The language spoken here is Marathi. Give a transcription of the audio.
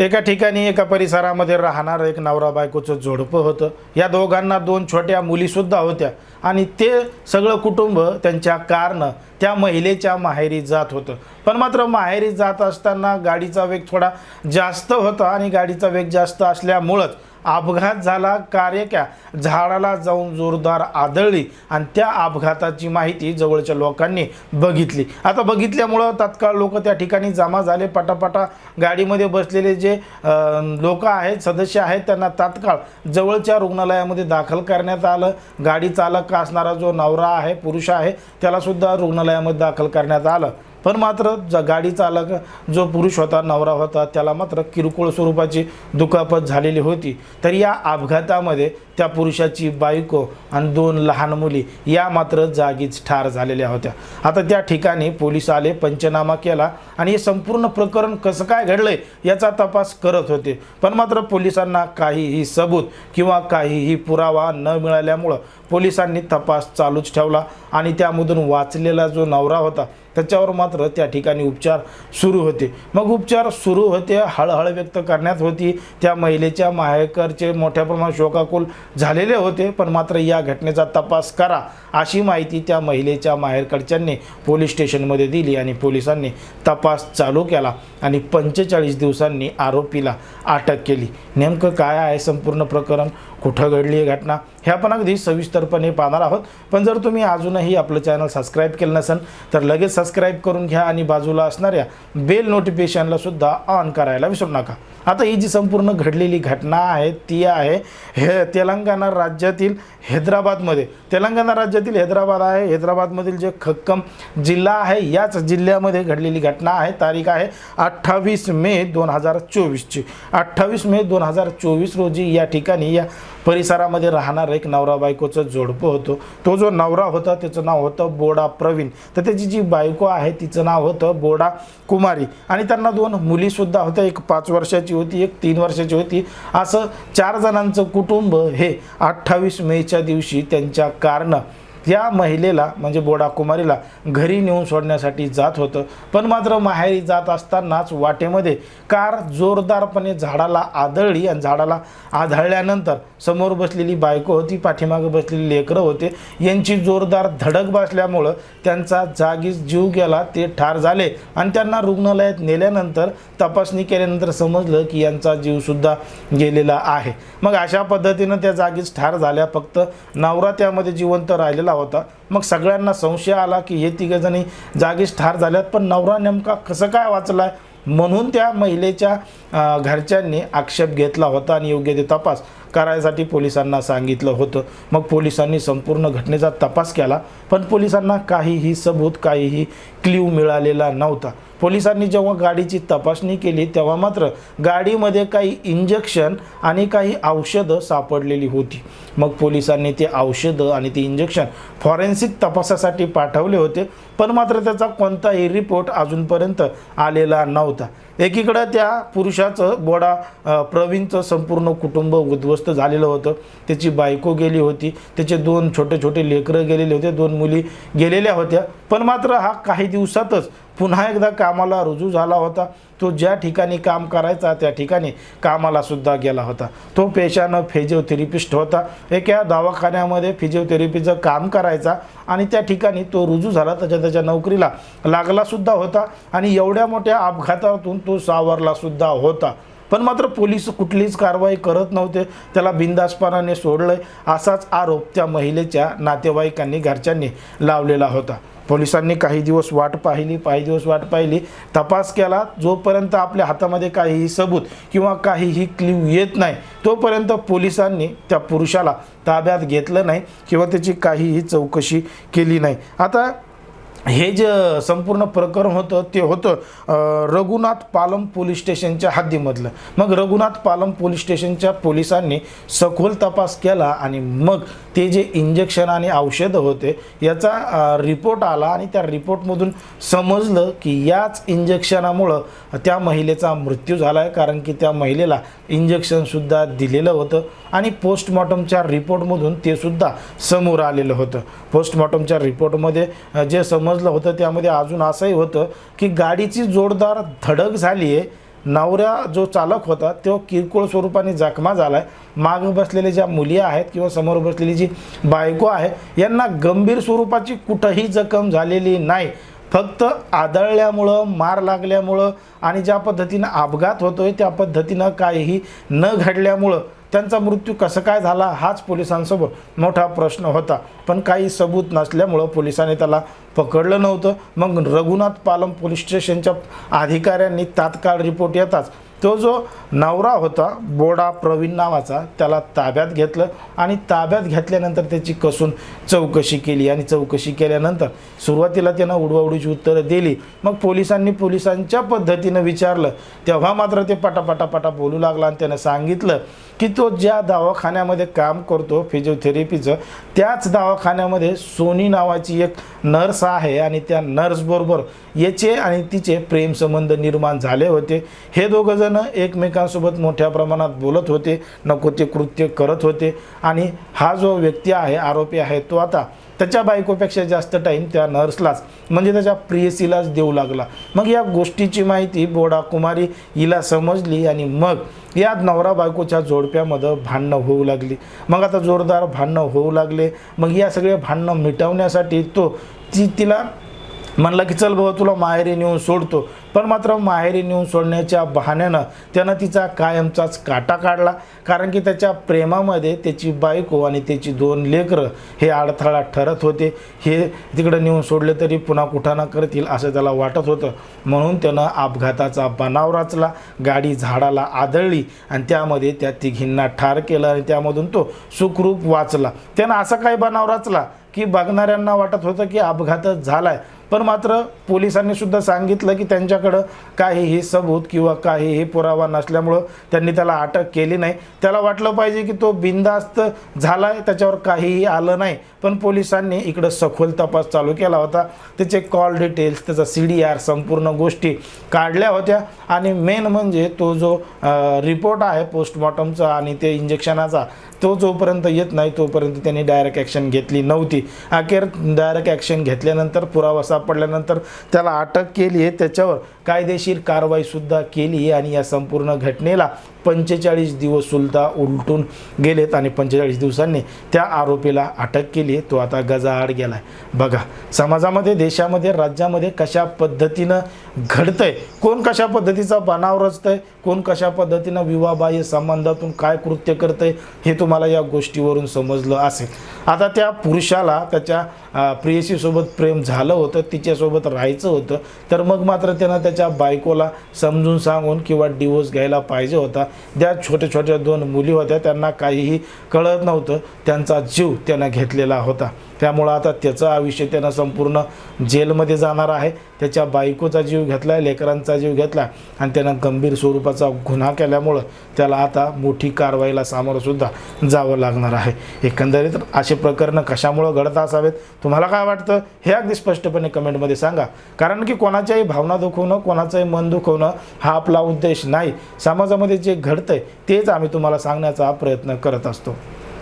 एका ठिकाणी एका परिसरामध्ये राहणारं एक नवरा बायकोचं जोडपं होतं. या दोघांना दोन छोट्या मुलीसुद्धा होत्या. आणि ते सगळं कुटुंब त्यांच्या कारनं त्या महिलेच्या माहेरी जात होतं. पण मात्र माहेरी जात असताना गाडीचा वेग थोडा जास्त होता आणि गाडीचा वेग जास्त असल्यामुळंच अपघात झाला कार्य का झाडाला जाऊन जोरदार आदळली आणि त्या अपघाताची माहिती जवळच्या लोकांनी बघितली. आता बघितल्यामुळं तात्काळ लोक त्या ठिकाणी जमा झाले. पटापटा गाडीमध्ये बसलेले जे लोक आहेत सदस्य आहेत त्यांना तात्काळ जवळच्या रुग्णालयामध्ये दाखल करण्यात आलं. गाडी चालक असणारा जो नवरा आहे पुरुष आहे त्यालासुद्धा रुग्णालयामध्ये दाखल करण्यात आलं. पण मात्र ज गाडी चालक जो पुरुष होता नवरा होता त्याला मात्र किरकोळ स्वरूपाची दुखापत झालेली होती. तर या अपघातामध्ये त्या पुरुषाची बायको आणि दोन लहान मुली या मात्र जागीच ठार झालेल्या होत्या. आता त्या ठिकाणी पोलीस आले पंचनामा केला आणि हे संपूर्ण प्रकरण कसं काय घडलंय याचा तपास करत होते. पण मात्र पोलिसांना काहीही सबूत किंवा काहीही पुरावा न मिळाल्यामुळं पोलिसांनी तपास चालूच ठेवला आणि त्यामधून वाचलेला जो नवरा होता त्याच्यावर मात्र त्या ठिकाणी उपचार सुरू होते. मग उपचार सुरू होते हळहळ व्यक्त करण्यात होती. त्या महिलेच्या माहेकरचे मोठ्या प्रमाणात शोकाकुल झालेले होते पण मात्र या घटनेचा तपास करा अशी माहिती त्या महिलेच्या माहेरकडच्यांनी पोलीस स्टेशनमध्ये दिली आणि पोलिसांनी तपास चालू केला आणि पंचेचाळीस दिवसांनी आरोपीला अटक केली. नेमकं काय आहे संपूर्ण प्रकरण? कुठं घडली आहे घटना? हे आपण अगदी सविस्तरपणे पाहणार आहोत. पण जर तुम्ही अजूनही आपलं चॅनल सबस्क्राईब केलं नसेल तर लगेच सबस्क्राईब करून घ्या आणि बाजूला असणाऱ्या बेल नोटिफिकेशनला सुद्धा ऑन करायला विसरू नका. आता ही जी संपूर्ण घडलेली घटना आहे ती आहे हे तेलंगणा राज्यातील हैदराबादमध्ये. तेलंगणा राज्यातील हैदराबाद आहे. हैदराबादमधील जे खक्कम जिल्हा आहे याच जिल्ह्यामध्ये घडलेली घटना आहे. तारीख आहे अठ्ठावीस मे दोन हजार चोवीसची. अठ्ठावीस मे दोन हजार चोवीस रोजी या ठिकाणी या परिसरामध्ये राहणारं एक नवरा बायकोचं जोडपं होतं. तो जो नवरा होता त्याचं नाव होतं बोडा प्रवीण. तर त्याची जी बायको आहे तिचं नाव होतं बोडा कुमारी. आणि त्यांना दोन मुलीसुद्धा होत्या. एक पाच वर्षाची होती एक तीन वर्षाची होती. असं चार जणांचं कुटुंब हे अठ्ठावीस मेच्या दिवशी त्यांच्या कारनं या महिलेला म्हणजे बोडा कुमारीला घरी नेऊन सोडण्यासाठी जात होतं. पण मात्र माहेरी जात असतानाच वाटेमध्ये कार जोरदारपणे झाडाला आदळली आणि झाडाला आदळल्यानंतर समोर बसलेली बायको होती पाठीमागं बसलेली लेकरं होते. यांची जोरदार धडक बसल्यामुळं त्यांचा जागीच जीव गेला ते ठार झाले. आणि त्यांना रुग्णालयात नेल्यानंतर तपासणी केल्यानंतर समजलं की यांचा जीवसुद्धा गेलेला आहे. मग अशा पद्धतीनं त्या जागीच ठार झाल्या. फक्त नवरा त्यामध्ये जिवंत राहिलेला होता. मग सगळ्यांना संशय आला की हे तिघजणी जागीच ठार झाल्यात पण नवरा नेमका कसं काय वाचलाय? म्हणून त्या महिलेच्या घरच्यांनी आक्षेप घेतला होता आणि योग्य ते तपास. करायसाठी पोलिसांना सांगितलं होतं. मग पोलिसांनी संपूर्ण घटनेचा तपास केला पण पोलिसांना काहीही सबूत काहीही क्ल्यू मिळालेला नव्हता. पोलिसांनी जेव्हा गाडीची तपासणी केली तेव्हा मात्र गाडीमध्ये काही इंजेक्शन आणि काही औषधं सापडलेली होती. मग पोलिसांनी ते औषधं आणि ते इंजेक्शन फॉरेन्सिक तपासासाठी पाठवले होते पण मात्र त्याचा कोणताही रिपोर्ट अजूनपर्यंत आलेला नव्हता. एकीकडं त्या पुरुषाचं बोडा प्रवीणचं संपूर्ण कुटुंब उद्ध्वस्त झालेलं होतं. त्याची बायको गेली होती. त्याचे दोन छोटे छोटे लेकरं गेलेले होते. दोन मुली गेलेल्या होत्या. पण मात्र हा काही दिवसातच पुन्हा एकदा कामाला रुजू झाला होता. तो ज्या ठिकाणी काम करायचा त्या ठिकाणी कामालासुद्धा गेला होता. तो पेशानं फिजिओथेरपिस्ट होता. एका दवाखान्यामध्ये फिजिओथेरपीचं काम करायचा आणि त्या ठिकाणी तो रुजू झाला. त्याच्या त्याच्या नोकरीला लागलासुद्धा होता आणि एवढ्या मोठ्या अपघातातून तो सावरलासुद्धा होता. पण मात्र पोलीस कुठलीच कारवाई करत नव्हते. त्याला बिंदासपणाने सोडलं असाच आरोप त्या महिलेच्या नातेवाईकांनी घरच्यांनी लावलेला होता. पोलिसांनी काही दिवस वाट पाहिली काही दिवस वाट पाहिली. तपास केला जोपर्यंत आपल्या हातामध्ये काहीही सबूत किंवा काहीही क्ल्यू येत नाही तोपर्यंत पोलिसांनी त्या पुरुषाला ताब्यात घेतलं नाही किंवा त्याची काहीही चौकशी केली नाही. आता हे जे संपूर्ण प्रकरण होतं ते होतं रघुनाथ पालम पोलीस स्टेशनच्या हद्दीमधलं. मग रघुनाथ पालम पोलीस स्टेशनच्या पोलिसांनी सखोल तपास केला आणि मग ते जे इंजेक्शन आणि औषधं होते याचा रिपोर्ट आला आणि त्या रिपोर्टमधून समजलं की याच इंजेक्शनामुळं त्या महिलेचा मृत्यू झाला आहे कारण की त्या महिलेला इंजेक्शनसुद्धा दिलेलं होतं आणि पोस्टमॉर्टमच्या रिपोर्टमधून ते सुद्धा समोर आलेलं होतं. पोस्टमॉर्टमच्या रिपोर्टमध्ये जे सम समजलं होतं त्यामध्ये अजून असंही होतं की गाडीची जोरदार धडक झाली आहे नवऱ्या जो चालक होता तो किरकोळ स्वरूपाने जखमा झाला आहे मागं बसलेल्या ज्या मुली आहेत किंवा समोर बसलेली जी बायको आहे यांना गंभीर स्वरूपाची कुठंही जखम झालेली नाही. फक्त आदळल्यामुळं मार लागल्यामुळं आणि ज्या पद्धतीनं अपघात होतोय त्या पद्धतीनं काहीही न घडल्यामुळं त्यांचा मृत्यू कसं काय झाला हाच पोलिसांसमोर मोठा प्रश्न होता. पण काही सबूत नसल्यामुळं पोलिसांनी त्याला पकडलं नव्हतं. मग रघुनाथ पालम पोलीस स्टेशनच्या अधिकाऱ्यांनी तात्काळ रिपोर्ट येताच तो जो नवरा होता बोडा प्रवीण नावाचा त्याला ताब्यात घेतलं आणि ताब्यात घेतल्यानंतर त्याची कसून चौकशी केली आणि चौकशी केल्यानंतर सुरुवातीला त्यानं उडवाउडीची उत्तरं दिली. मग पोलिसांनी पोलिसांच्या पद्धतीनं विचारलं. तेव्हा मात्र ते पटापटापटा बोलू लागला आणि त्यानं सांगितलं की तो ज्या दवाखान्यामध्ये काम करतो फिजिओथेरपीचं त्याच दवाखान्यामध्ये सोनी नावाची एक नर्स आहे आणि त्या नर्सबरोबर याचे आणि तिचे प्रेमसंबंध निर्माण झाले होते. हे दोघंजणं एकमेकांसोबत मोठ्या प्रमाणात बोलत होते नको ते कृत्य करत होते. आणि हा जो व्यक्ती आहे आरोपी आहे तो आता त्याच्या बायकोपेक्षा जास्त टाईम त्या नर्सलाच म्हणजे त्याच्या प्रियसीलाच देऊ लागला. मग या गोष्टीची माहिती बोडा कुमारी हिला समजली आणि मग या नवरा बायकोच्या जोडप्यामध्ये भांडणं होऊ लागली. मग आता जोरदार भांडणं होऊ लागले. मग या सगळे भांडणं मिटवण्यासाठी तो ती तिला म्हणलं की चल बाबा तुला माहेरी नेऊन सोडतो. पण मात्र माहेरी नेऊन सोडण्याच्या बहाण्यानं त्यानं तिचा कायमचाच काटा काढला. कारण की त्याच्या प्रेमामध्ये त्याची बायको आणि त्याची दोन लेकरं हे अडथळा ठरत होते. हे तिकडं नेऊन सोडले तरी पुन्हा कुठाना करतील असं त्याला वाटत होतं. म्हणून त्यानं अपघाताचा बनाव रचला गाडी झाडाला आदळली आणि त्यामध्ये त्या तिघींना ठार केलं आणि त्यामधून तो सुखरूप वाचला. त्यानं असा काय बनाव रचला की बघणाऱ्यांना वाटत होतं की अपघातच झाला आहे पण मात्र पोलिसांनी सुद्धा सांगितलं की त्यांच्याकडं काहीही सबूत किंवा काहीही पुरावा नसल्यामुळं त्यांनी त्याला अटक केली नाही. त्याला वाटलं पाहिजे की तो बिंदास्त झालाय त्याच्यावर काहीही आलं नाही. पण पोलिसांनी इकडं सखोल तपास चालू केला होता. त्याचे कॉल डिटेल्स त्याचा सी डी आर संपूर्ण गोष्टी काढल्या होत्या. आणि मेन म्हणजे तो जो रिपोर्ट आहे पोस्टमॉर्टमचा आणि ते इंजेक्शनाचा तो जोपर्यंत येत नाही तोपर्यंत त्यांनी डायरेक्ट ॲक्शन घेतली नव्हती. अखेर डायरेक्ट ॲक्शन घेतल्यानंतर पुरावा सापडल्यानंतर त्याला अटक केली आहे त्याच्यावर. कायदेशीर कारवाईसुद्धा केली आणि या संपूर्ण घटनेला पंचेचाळीस दिवस सुद्धा उलटून गेलेत आणि पंचेचाळीस दिवसांनी त्या आरोपीला अटक केली तो आता गजाआड गेला आहे बघा समाजामध्ये देशामध्ये राज्यामध्ये कशा पद्धतीनं घडतंय कोण कशा पद्धतीचा बनाव रचतंय कोण कशा पद्धतीनं विवाहबाह्य संबंधातून काय कृत्य करतंय हे तुम्हाला या गोष्टीवरून समजलं असेल. आता त्या पुरुषाला त्याच्या अ, प्रेयसीसोबत प्रेम झालं होतं तिच्यासोबत राहायचं होतं तर मग मात्र त्यानं त्याच्या बायकोला समजून सांगून किंवा डिवोर्स घ्यायला पाहिजे होता. ज्या छोट्या छोट्या दोन मुली होत्या त्यांना काहीही कळत नव्हतं. त्यांचा जीव त्यानं घेतलेला होता. त्यामुळं आता त्याचं आयुष्य त्यानं संपूर्ण जेलमध्ये जाणार आहे. त्याच्या बायकोचा जीव घेतला आहे लेकरांचा जीव घेतला आणि त्यानं गंभीर स्वरूपाचा गुन्हा केल्यामुळं त्याला आता मोठी कारवाईला सामोरंसुद्धा जावं लागणार आहे. एकंदरीत असे प्रकरणं कशामुळं घडत असावेत तुम्हाला काय वाटतं? हे अगदी स्पष्टपणे कमेंटमध्ये सांगा. कारण की कोणाच्याही भावना दुखवणं कोणाचंही मन दुखवणं हा आपला उद्देश नाही. समाजामध्ये जे घडतंय तेच आम्ही तुम्हाला सांगण्याचा प्रयत्न करत असतो.